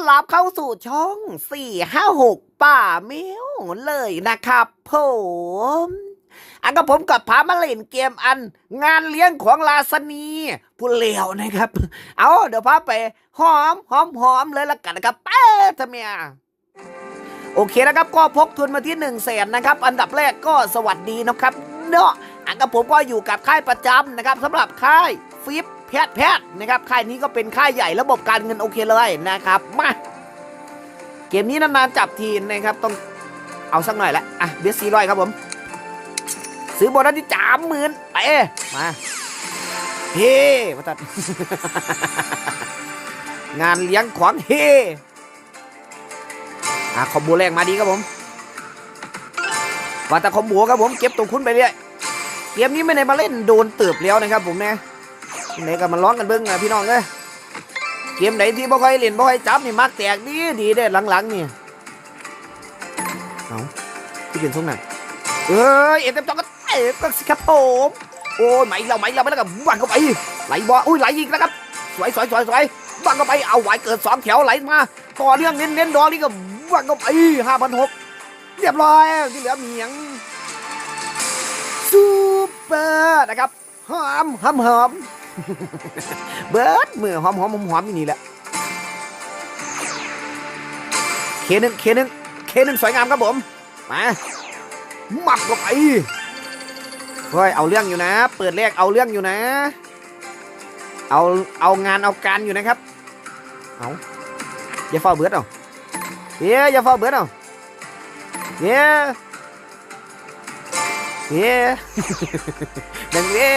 อนรับเข้าสู่ช่องสี่ห้าหกป่าเมียวเลยนะครับผมอันกับผมกับพามาเล่นเกมอัน งานเลี้ยงของลาสนีผู้เลวนะครับ เอาเดี๋ยวพาไปหอมหอมหอมเลยละกันนะครับเป๊ะทำไมอะโอเคนะครับก็พกทุนมาที่1นึ่งแสนนะครับ อันดับแรกก็สวัสดีนะครับ เนาะอันกับผมก็อยู่กับค่ายประจำนะครับสำหรับค่ายฟิป แพทย์แพทย์นะครับค่ายนี้ก็เป็นค่ายใหญ่ระบบการเงินโอเคเลยนะครับมาเกมนี้นานๆจับทีนะครับต้องเอาสักหน่อยละอะเบสสี่ร้อยครับผม ซื้อโบนัสที่สามหมื่นไปมาเฮ้มาตัดงานเลี้ยงของเฮอะคอมโบแรกมาดีครับผมว่าแต่คอมโบครับผมเก็บตัวคุณไปเรื่อยเกมนี้ไม่ได้มาเล่นโดนเติบแล้วนะครับผมเนี่ย ไหนก็มาร้องกันเบิ้งนะพี่น้องเอ้ยเกมไหนที่บ่ค่อยเล่นบ่ค่อยจับนี่มักแตกดีดีเด้หลังๆนี่เอาที่เป็นทรงนั้นเอ้ยเอ็มเต็มจอก็เตะก็สิครับผมโอ้ยไหมเราไหมเราไม่แล้วก็วางเข้าไปไหลบออุ้ยไหลอีกนะครับสวยสวยสวยสวยวางเข้าไปเอาไหวเกิดสองแถวไหลมาต่อเรื่องเน้นเน้นดอนี่ก็วางก็ไปห้าพันหกเรียบร้อยที่เหลือมียังซูเปอร์นะครับหอมหอมหอม เบิดมือหอมหอมหอมหอมอย่างนี้แหละเคหนึ่งเคหนึ่งเคหนึ่งสวยงามครับผมมาหมักก็ไปเฮ้ยเอาเรื่องอยู่นะ เปิดแรกเอาเรื่องอยู่นะ เอาเอางานเอาการอยู่นะครับเอาอย่าเฝ้าเบิดเอาเย้อย่าเฝ้าเบิดเอาเย้เย้ดังเย้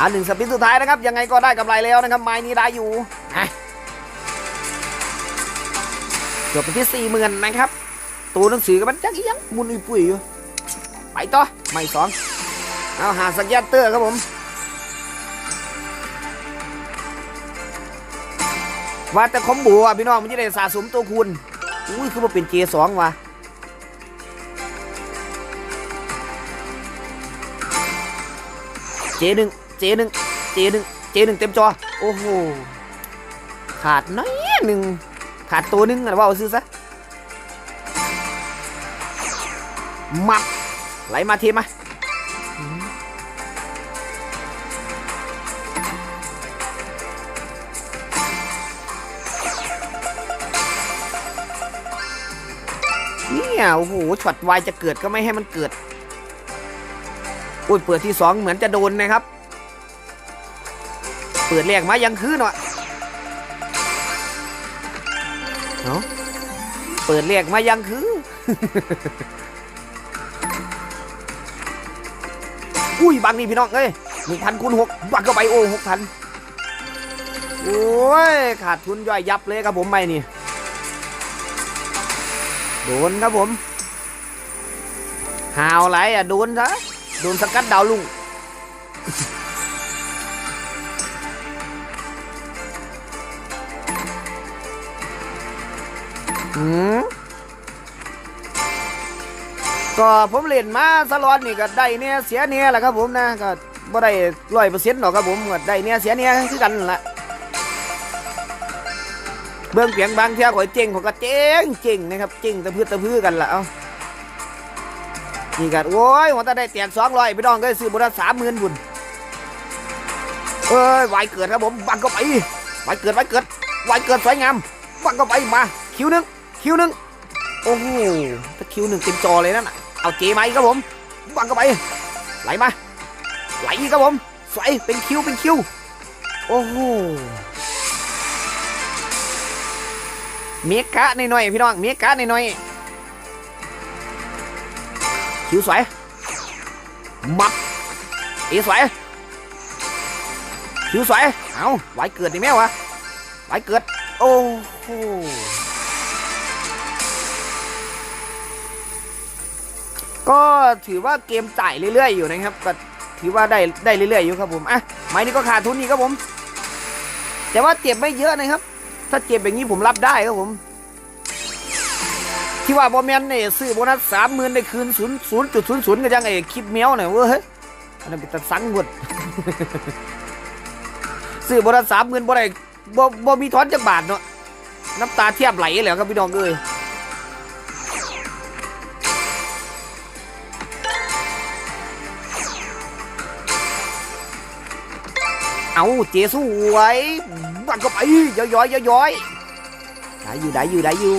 อันหนึ่งสปินสุดท้ายนะครับ ยังไงก็ได้กำไรแล้วนะครับไม้นี้ได้อยู่จบไปที่สี่หมื่นนะครับ ตัวหนังสือกับมันจักยังมุนอุยปุยอยู่ ไปต่อไม่สองเอาหาสักยันเตอร์ครับผมว่าแต่คอมโบอะพี่น้องมันจะได้สะสมตัวคูณอุ้ยคือมาเป็นเจสองว่ะเจหนึ่ง เจหนึ่งเจหนึ่งเจหนึ่งเต็มจอ โอ้โห ขาดน้อยหนึ่งขาดตัวหนึงอะว่าเอาซื้อซะมับไหลมาเทมาเนี่ยโอ้โหช็อตวายจะเกิดก็ไม่ให้มันเกิดอุ้ยเปิดที่สองเหมือนจะโดนนะครับ เปิดแรกมายังคืนวะเนาะเปิดแรกมายังคือ อุ้ยบังนี่พี่น้องเอ้ยหนึ่งพันคูณหกบังเข้าไปโอ้หกพันโอ้ยขาดทุนย่อยยับเลยครับผมไม่นี่โดนครับผมหาวไรอะโดนซะโดนสกัดดาวลุง หืมก็ผมเล่นมาสลอนนี่ก็ได้เนี่ยเสียเนี่ยแหละครับผมนะก็บ่ได้ร้อยเปอร์เซ็นต์หรอกครับผมก็ได้เนี่ยเสียเนี่ยคือกันนั่นแหละเบื้องเพียงบางเที่ยวข่อยเจ๊งผมก็เจ๊งเจ๊งนะครับเจ๊งตะพื้ตะพื้กันละเอานี่กันโอ้ยหัวตาได้แตกสองร้อยพี่น้องก็ซื้อบุญสามหมื่นบุญเอ้ยไหวเกิดครับผมบังก็ไปไหวเกิดไหวเกิดไหวเกิดสวยงามบังก็ไปมาคิวหนึ่ง คิวหนึ่งโอ้โหถ้าคิวหนึ่งเต็มจอเลยนั่นน่ะเอาเจมาอีกครับผมบังก็ไป ไหลมา ไหลอีกครับผมสวยเป็นคิวเป็นคิว โอ้โหเมกะหน่อยๆพี่น้องเมกะหน่อยๆคิวสวยมับเอสวยคิวสวยเอาไหวเกิดดิแม่วะไหวเกิด โอ้โห ก็ถือว่าเกมจ่ายเรื่อย ๆ อยู่นะครับ ก็ถือว่าได้ได้เรื่อยๆอยู่ครับผมอะไม้นี้ก็ขาดทุนนี่ครับผม แต่ว่าเจ็บไม่เยอะนะครับ ถ้าเจ็บอย่างนี้ผมรับได้ครับผม ที่ว่าบอแมนเนี่ยซื้อโบนัสสามหมื่นได้คืนศูนย์ศูนย์จุดศูนย์ศูนย์ก็ยังไอ้คลิปแมวหน่อยเว้ยอันนั้นเป็นตะสังหมดซื้อโบนัสสามหมื่นบ่ได้บ่บ่มีทอนจักบาทเนาะน้ำตาเทียบไหลแล้วครับพี่น้องเอ้ย เอาเจสวยบังก็ไปย้อยย้อยย้อยย้อยได้อยู่ได้อยู่ได้อยู่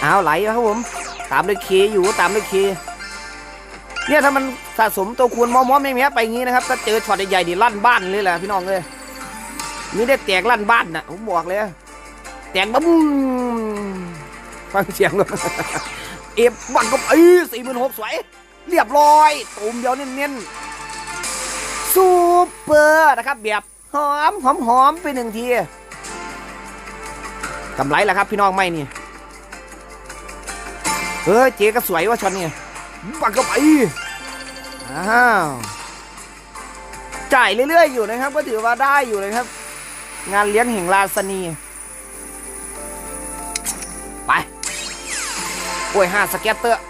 เอาไหลครับผม ตามด้วยเคอยู่ตามด้วยเคเนี่ยถ้ามันสะสมตัวคูณมอมอไม่แม้ไปงี้นะครับถ้าเจอช็อตใหญ่ๆดิลั่นบ้านเลยแหละพี่น้องเลย นี่ได้แตกลั่นบ้านนะผมบอกเลยแตกบ้มฟังเสียงก่อนเอฟบังก็ไปสี่หมื่นหกสวย เรียบร้อยตูมเดียวเน้นๆซูเปอร์นะครับแบบหอมหอมหอมไปหนึ่งทีกำไรแล้วครับพี่น้องไม่นี่เฮ้ยเจ๊ก็สวยว่าช็อตนี่ปักก็ไปอ้าวจ่ายเรื่อยๆอยู่นะครับ ก็ถือว่าได้อยู่เลยครับ งานเลี้ยงแห่งลาสนีไปโอ้ยห้าสเก็ตเตอร์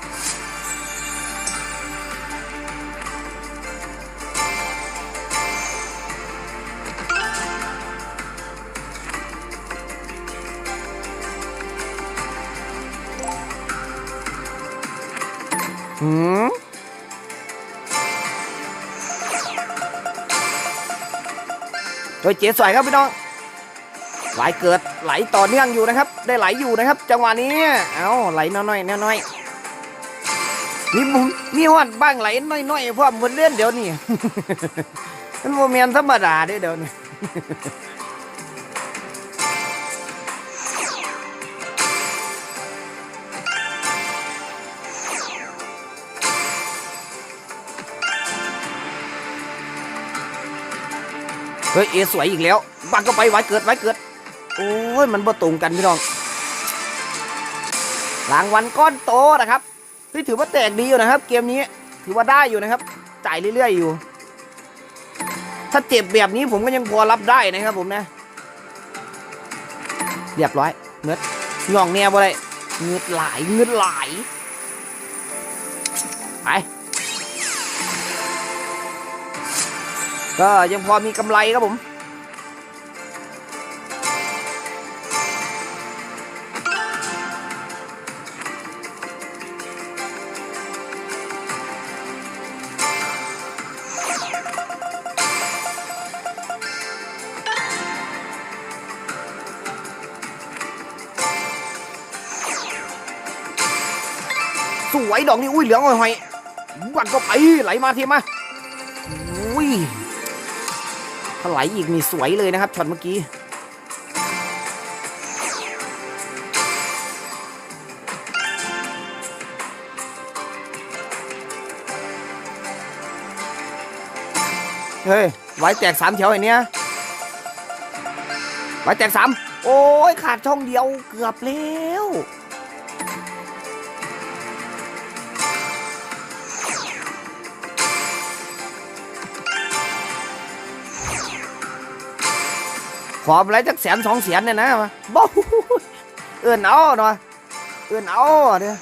หืมโดยเจ๊สวยครับพี่น้อง ไหลเกิดไหลต่อเนื่องอยู่นะครับ ได้ไหลอยู่นะครับ จังหวะนี้เอาไหลน้อยๆน้อยๆมีมุมมีหวัดบ้างไหลน้อยๆเพราะมันเล่นเดี๋ยวนี้มันโมเมนธรรมดาเด้เดี๋ยวนี้เฮ้ยเอสวยอีกแล้วบังก็ไปไว้เกิดไว้เกิด โอ้ยมันบ่ตรงกันพี่น้องรางวัลก้อนโตนะครับที่ถือว่าแตกดีอยู่นะครับ เกมนี้ถือว่าได้อยู่นะครับ จ่ายเรื่อยๆอยู่ ถ้าเจ็บแบบนี้ผมก็ยังพอรับได้นะครับผมนะ เรียบร้อยเงือดง่องแนวบ่ได้เงือดไหลายเงือดไหลายไปก็ยังพอมีกำไรครับผม สวยดอกนี้อุ้ยเหลืองหอยๆวันก็ไปไหลมาเทมาอุ้ยถ้าไหลอีกนี่สวยเลยนะครับช็อตเมื่อกี้เฮ้ยไหวแตกสามแถวไอ้เนี้ยไหวแตกสามโอ้ยขาดช่องเดียวเกือบแล้ว ขออะไรจักแสนสองแสนเนี่ยนะมาบ้าเอื่นเอาหน่อยเอื่นเอาเด้อ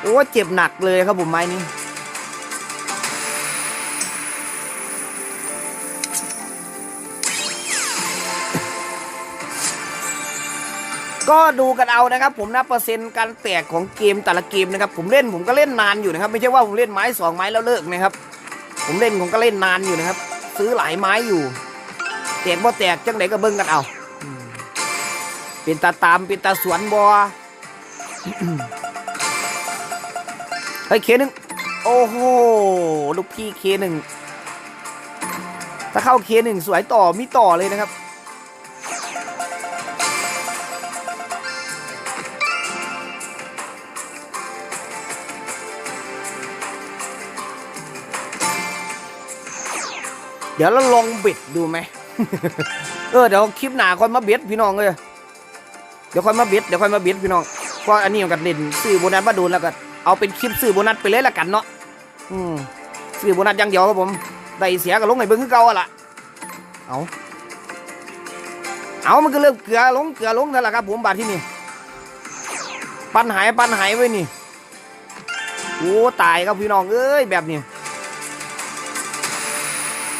โอ้เจ็บหนักเลยครับผมไม้นี้ก็ดูกันเอานะครับผมนะเปอร์เซ็นต์การแตกของเกมแต่ละเกมนะครับผมเล่นผมก็เล่นนานอยู่นะครับ ไม่ใช่ว่าผมเล่นไม้สองไม้แล้วเลิกนะครับ ผมเล่นผมก็เล่นนานอยู่นะครับ ซื้อหลายไม้อยู่ แตกบ่แตกจังไหนก็เบิ้งกันเอาเป็นตาตามเป็นตาสวนบอเฮ้ยเคหนึ่งโอ้โหลูกพี่เคหนึ่งถ้าเข้าเคหนึ่งสวยต่อมีต่อเลยนะครับ ดี๋ยวเราลองเบ็ดดูไหมเออเดี๋ยวคลิปหนาค่อยมาเบ็ดพี่น้องเลยเดี๋ยวค่อยมาเบ็ดเดี๋ยวค่อยมาเบ็ดพี่น้องเพราะอันนี้มันกันเด่นซื้อโบนัสมาดูแล้วก็เอาเป็นคลิปซื้อโบนัสไปเลยละกันเนาะอืมซื้อโบนัสยังเดียวครับผมได้เสียก็ลงในเบิ้งคือเก่าอะล่ะเอาเอามันก็เริ่มเกลือลงเกลือลงนั่นแหละครับผมบาดที่นี่ปันหายปันหายไว้นี่โอ้ตายครับพี่น้องเอ้ยแบบนี้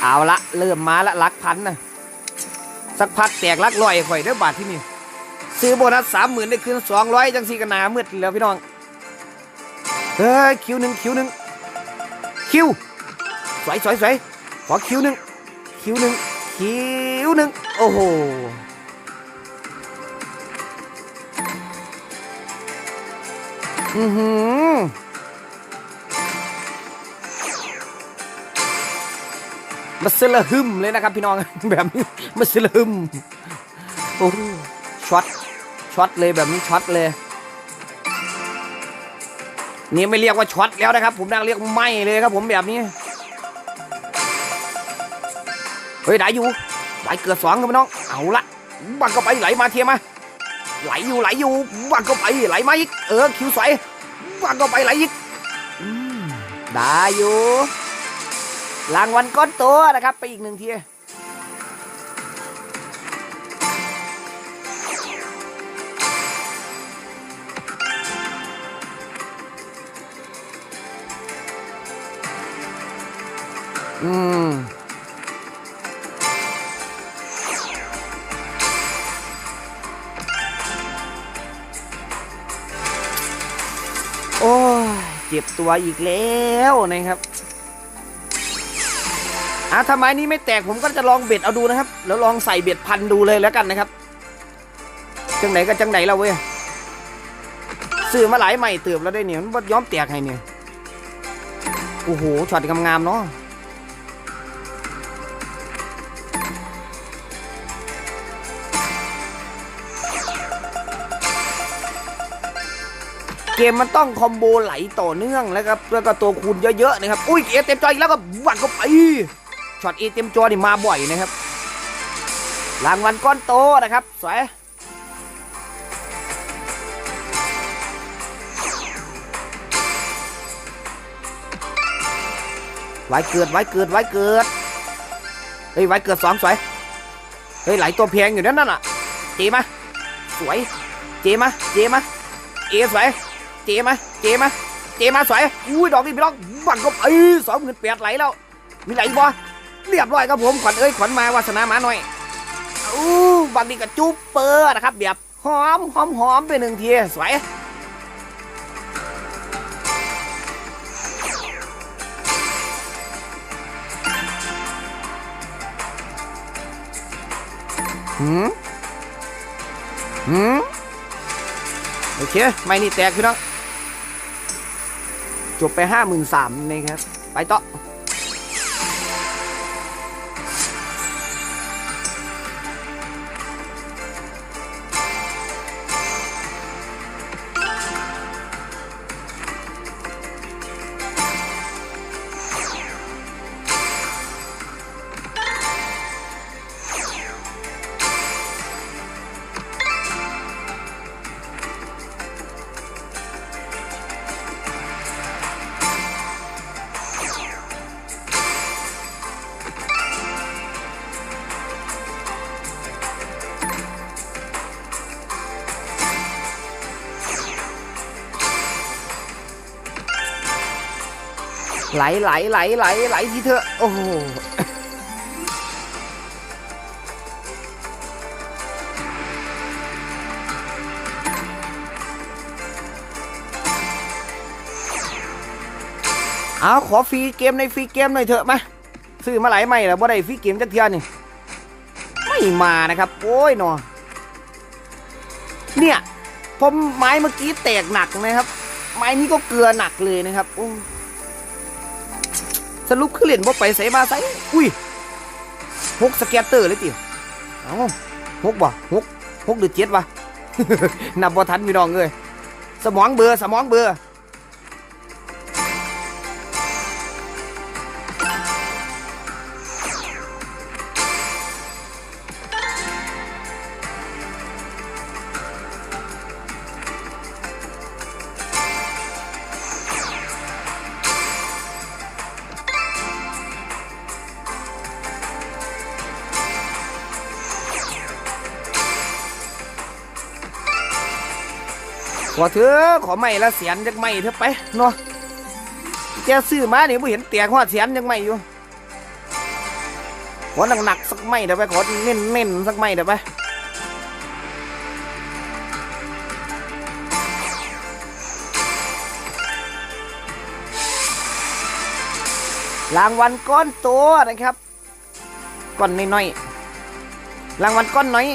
เอาละเริ่มมาละลักพันนะสักพักแตกลักลอยข่อยเด้บาทที่นี่ซื้อโบนัสสามหมื่นได้คืนสองร้อยจังสีกันนามืดแล้วพี่น้องเฮ้ยคิวหนึ่งคิวหนึ่งคิวสวยสวยสวยขอคิวหนึ่งคิวหนึ่งคิวหนึ่งโอ้โหอือหือ มาเซละหึมเลยนะครับพี่น้องแบบนี้มาเซละหึมโอ้ช็อตช็อตเลยแบบนี้ช็อตเลย นี่ไม่เรียกว่าช็อตแล้วนะครับ ผมนั่งเรียกไหมเลยครับ ผมแบบนี้เฮ้ยได้อยู่ไหลเกิดสองครับพี่น้องเอาละบังก็ไปไหลมาเทียมาไหลอยู่ไหลอยู่บังก็ไปไหลมาอีกเออคิวสวยบังก็ไปไหลอีกได้อยู่ รางวัลก้อนโตนะครับ ไปอีกหนึ่งทีอืมโอ้ยเจ็บตัวอีกแล้วนะครับ อะทำไมนี้ไม่แตกผมก็จะลองเบ็ดเอาดูนะครับ แล้วลองใส่เบ็ดพันดูเลยแล้วกันนะครับ จังไหนก็จังไหนเราเว้ยซื้อมาหลายใหม่เติบแล้วได้เนี่ยมันย้อมแตกให้เนี่ยโอ้โหช็อตงามๆเนาะเกมมันต้องคอมโบไหลต่อเนื่องแล้วครับแล้วก็ตัวคูณเยอะๆนะครับ อุ้ยเอเต็มจออีกแล้วก็วัดก็ไป ช็อตเอเต็มจอนี่มาบ่อยนะครับรางวัลก้อนโตนะครับ สวยไว้เกิดไว้เกิดไว้เกิดเฮ้ยไว้เกิดสองสวยเฮ้ยไหลตัวแพงอยู่นั่นน่ะเจมาสวยเจมาเจมาเอสวยเจมาเจมาเจมาสวยอุ้ยดอกนี้พี่น้องบังก็เอ้ยสองหมื่นแปดไหลแล้วมีไหลบ่ เรียบร้อยครับผมขวัญเอ้ยขวัญมาวาสนามาหน่อยอู้บังนี่กับจุ๊บเปอร์นะครับแบบหอมหอมหอมไปหนึ่งทีสวยหืมหืมโอเค ไม่นี่แตกพี่น้องจบไปห้าหมื่นสามนะครับ ไปต่อ ไหลไหลไหลไหลไหลทีเถอะโอ้โหเอาขอฟรีเกมในฟรีเกมหน่อยเถอะมาซื้อมาหลายใหม่แล้วบ่ได้ฟรีเกมจักเทื่อนี่ไม่มานะครับ โอ้ยหนอเนี่ยผมไม้เมื่อกี้แตกหนักนะครับ ไม้นี้ก็เกลือหนักเลยนะครับโอ้ สรุปคือเหรียญบ่ไปใส่มาใส่อุ้ยหกสเก็ตเตอร์เลยติเอ้าหกบ่หกหกหรือเจ็ดวะ นับบ่ทันพี่น้องเลยสมองเบลอร์สมองเบลอ อเถอะขอไม่ละเสียนจักไม่เถอะไปเนาะแกซื้อมาเนี่ยไม่เห็นเตียงหอดเสียนจักไม่อยู่ขอหนักๆสักไม่เดี๋ยวไปขอเน้นๆสักไม่เดี๋ยวไปรางวัลก้อนโตัวนะครับก้อนน้อยๆรางวัลก้อนน้อย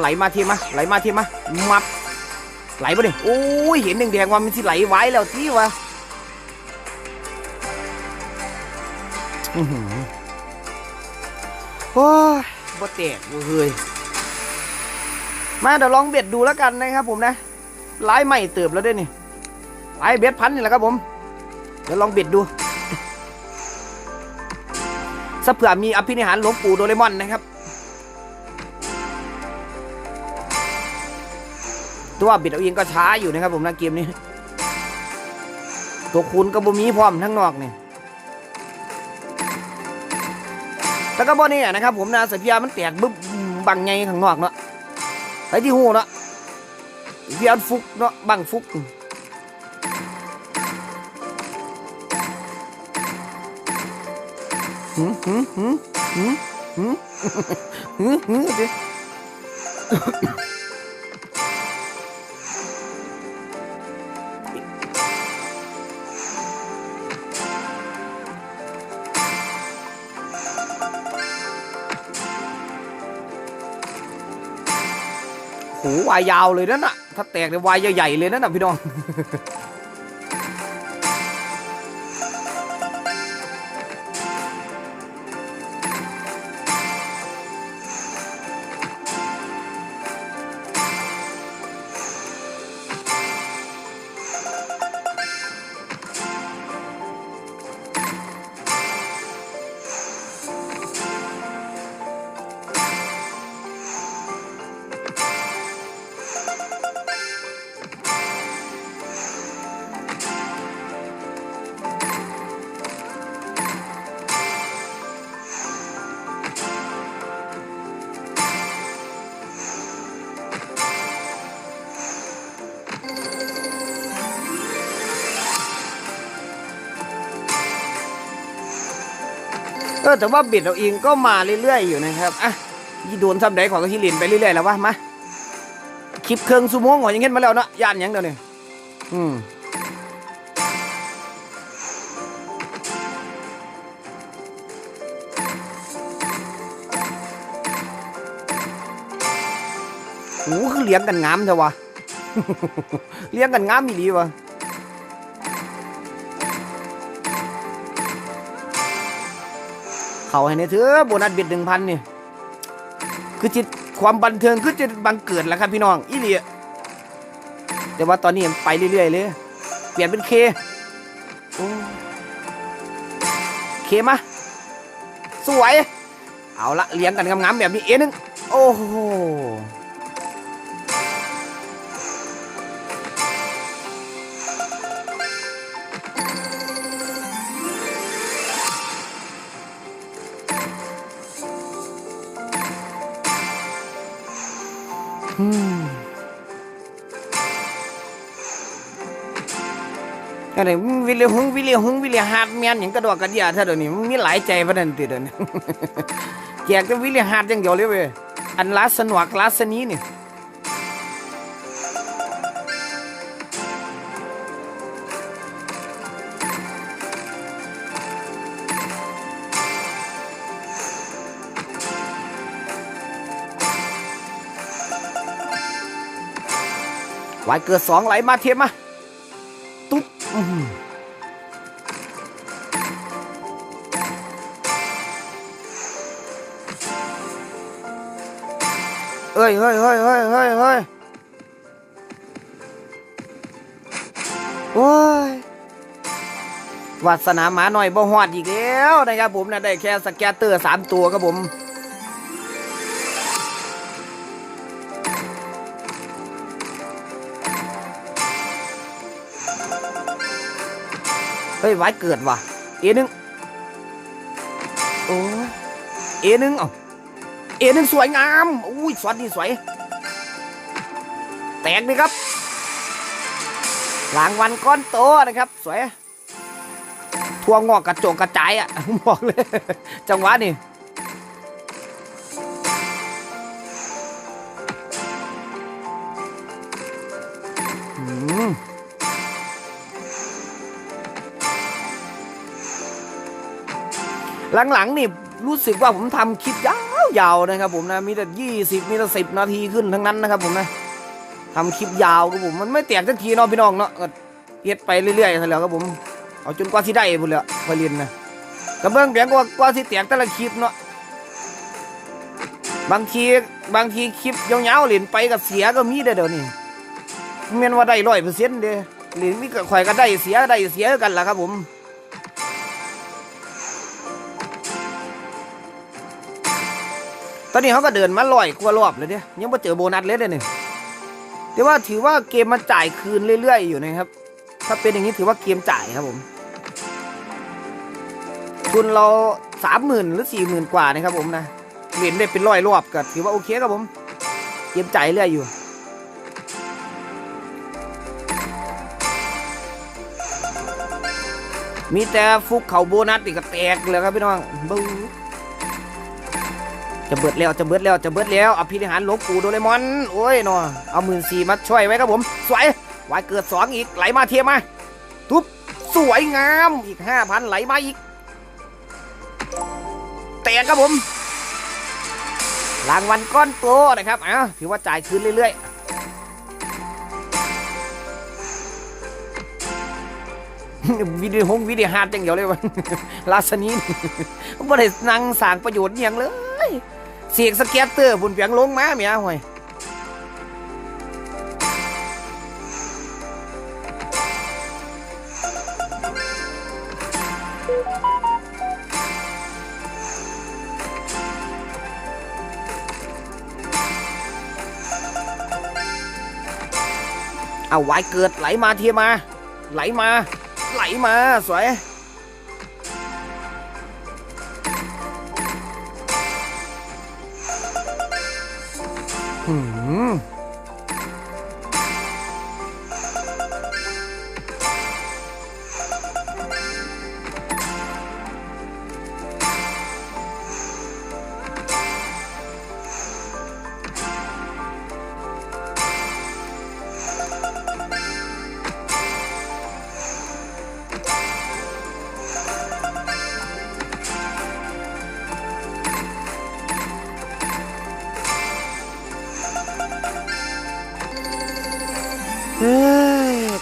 ไหลมาทีมาไหลมาทีมามับไหลมาดิโอ้ยเห็นแดงๆว่ามันสิไหลไว้แล้วที่วะอื้อหือโอ้ยบ่แตกเว้ยมาเดี๋ยวลองเบ็ดดูแล้วกันนะครับผมนะไล่ใหม่เติบแล้วด้วยนี่ไล่เบ็ดพันนี่แหละครับผม เดี๋ยวลองเบ็ดดูสเผื่อมีอภินิหารหลวงปู่โดเรมอนนะครับ ตัวบิดเอาเองก็ช้าอยู่นะครับผมนะเกมนี้ ตัวคูณก็บ่มีพร้อมทั้งนอกเนี่ยแล้วก็บ่เนี่ยนะครับผมนะสียเพียมันแตกบึ้บบังไงข้างนอกเนาะไปที่หูเนาะเพียนฟุกเนาะบังฟุกหืมหืมหืมหืมหืมหืมหืมดิโวายยาวเลยนั่นน่ะ ถ้าแตกเนี่ยวายใหญ่ๆเลยนั่นน่ะพี่น้อง ออแต่ว่าบิดเราเองก็มาเรื่อยๆอยู่นะครับอะยี่โดนซ้ำใดของที่ลินไปเรื่อยๆแล้ววะมาคลิปเครื่องซูโม่งหัวยังเงี้ยมาแล้วเนาะย่านยังเดี๋ยวนี้อืมโอ้คือเลี้ยงกันงามเถอะวะ เลี้ยงกันงามอีหลีวะ เขาให้ในเถอะโบนัสเบ็ดหนึ่งพันนี่คือจิตความบันเทิงคือจิตบังเกิดแล้วครับพี่น้องอีเลียแต่ว่าตอนนี้ไปเรื่อยๆเลย เปลี่ยนเป็นเคโอเคมาสวย เอาละเลี้ยงกันงามๆแบบนี้เอ็นึงโอ้โห อะไรมึงวิเลหงวิเลหงวิเลฮาร์ดแมนอย่างกระดอกกระเดียถ้าเดี๋ยวนี้มึงมีหลายใจประเด็นติเดี๋ยวนี้แจกแต่วิเลฮาร์ดอย่างเดียวเลยเว้ยอันลาสนวกลาสนี้นี่ วายเกิดสองไหลมาเทียมมา ตุ๊บอื้อหือเอ้ยเฮ้ยเฮ้ยเฮ้ยเฮ้ยเฮ้ยโอ้ยวาสนาหมาหน่อยบ่หอดอีกแล้วนะครับผมนะได้แค่สแกตเตอร์สามตัวครับผม เฮ้ยไว้เกิดว่ะ เอหนึ่งโอ้ยเอหนึ่งเอาเอหนึ่งสวยงามอุ้ยสวัสดีสวย แตกดีครับรางวัลก้อนโตนะครับ สวย ทั่วงอกกระโจงกระจายอะบอกเลย จังหวะนี่ หลังๆนี่รู้สึกว่าผมทำคลิปยาวๆนะครับ ผมนะมีแต่ยี่สิบมีแต่สิบนาทีขึ้นทั้งนั้นนะครับ ผมนะทำคลิปยาวครับผมมันไม่แตกสักทีเนาะพี่น้องเนาะก็เฮ็ดไปเรื่อยๆซะแล้วครับผมเอาจนกว่าที่ได้พุ่นแล้วพอเรียนนะกระเบื้องเปียงกว่ากว่าที่แตกแต่ละคลิปเนาะบางทีบางทีคลิปยาวๆเล่นไปกับเสียก็มีเด้เดี๋ยวนี้แม่นว่าได้ร้อยเปอร์เซ็นต์เด้หรือมีก็ข่อยก็ได้เสียได้เสียกันล่ะครับผม ตอนนี้เขาก็เดินมาลอยกว่ารอบเลยเนี่ยยังไม่เจอโบนัสเลยเนี่ยแต่ว่าถือว่าเกมมันจ่ายคืนเรื่อยๆ อยู่นะครับ ถ้าเป็นอย่างนี้ถือว่าเกมจ่ายครับผมทุนเราสามหมื่นหรือสี่หมื่นกว่านะครับผมนะเหรียญได้เป็นร้อยรอบก็ถือว่าโอเคครับผมเกมจ่ายเรื่อยอยู่มีแต่ฟุกเขาโบนัสอีกก็แตกเลยครับพี่น้องบู๊ จะเบิดแล้วจะเบิดแล้วจะเบิดแล้วอภินิหารหลวงปู่โดเรมอนโอ้ยนาะเอาหมื่นสี่มาช่วยไว้ครับผม สวยวายเกิดสองอีกไหลมาเทียมมาทุบสวยงามอีกห้าพันไหลมาอีกแตกครับผมรางวัลก้อนโตนะครับอ้าวถือว่าจ่ายคืนเรื่อยๆวิดีโอวิดีฮาร์ดอย่างเดียวเลยวะลาสนีนไม่ได้นั่งสางประโยชน์อย่างเลย เสียงสเก็ตเตอร์บุญเปียงลงมาเมียห่วยเอาไว้เกิดไหลมาเทียมา ไหลมา ไหลมาสวย หื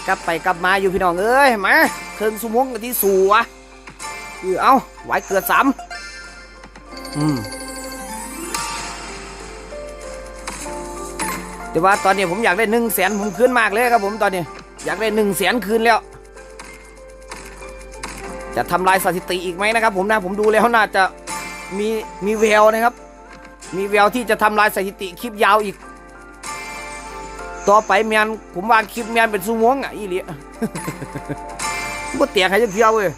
กลับไปกลับมาอยู่พี่น้องเอ้ยมาเครื่องสมงกันที่สัวเออเอาไว้เกิดสามอืมแต่ว่าตอนนี้ผมอยากได้หนึ่งแสนผมคืนมากเลยครับผมตอนนี้ อยากได้หนึ่งแสนคืนแล้ว จะทำลายสถิติอีกไหมนะครับ ผมนะผมดูแล้วน่าจะมีมีแววนะครับ มีแววที่จะทำลายสถิติคลิปยาวอีก ต่อไปแมนผมวางคลิปแมนเป็นซูโมงอะอีเลีบ่เตียกให้จักเที่ยวเว้ย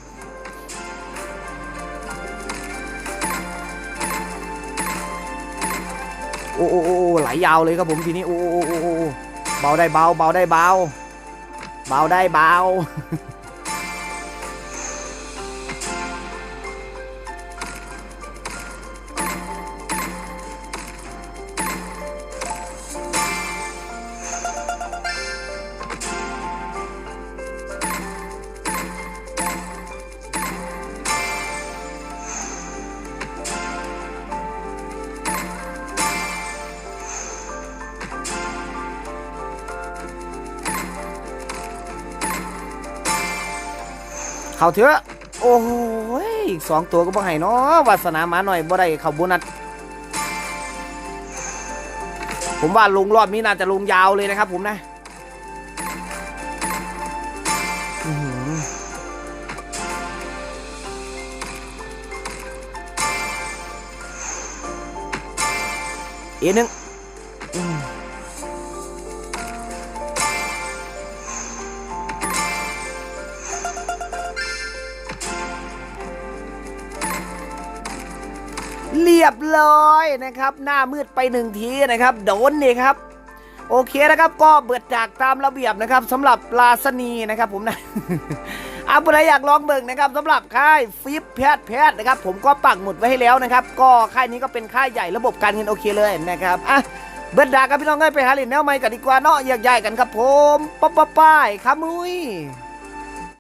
โอ้โอ้โอ้ไหลยาวเลยครับผมทีนี้โอ้โอ้โอ้โอ้เบาได้เบาเบาได้เบาเบาได้เบา เขาเถอะ โอ้ยสองตัวก็บ่ให้เนาะวาสนามาหน่อยบ่ได้เข้าโบนัสผมว่าลงรอบนี้น่าจะลงยาวเลยนะครับผมนะอื้อหือเอหนึ่ง รียบร้อยนะครับ หน้ามืดไปหนึ่งทีนะครับ โดนนี่ครับ โอเคนะครับก็เบิดจากตามระเบียบนะครับสำหรับลาสนีนะครับผมนะอาผู้ใดอยากลองเบิ่งนะครับสำหรับค่ายฟิปแพทย์แพทย์นะครับ ผมก็ปักหมุดไว้ให้แล้วนะครับ ก็ค่ายนี้ก็เป็นค่ายใหญ่ระบบการเงินโอเคเลยนะครับอะเบิดดากับพี่น้องเอ้ยไปหาเหรียญแนวใหม่กันดีกว่าเนาะอยากใหญ่กันครับผมป๊อปป้ายขามุย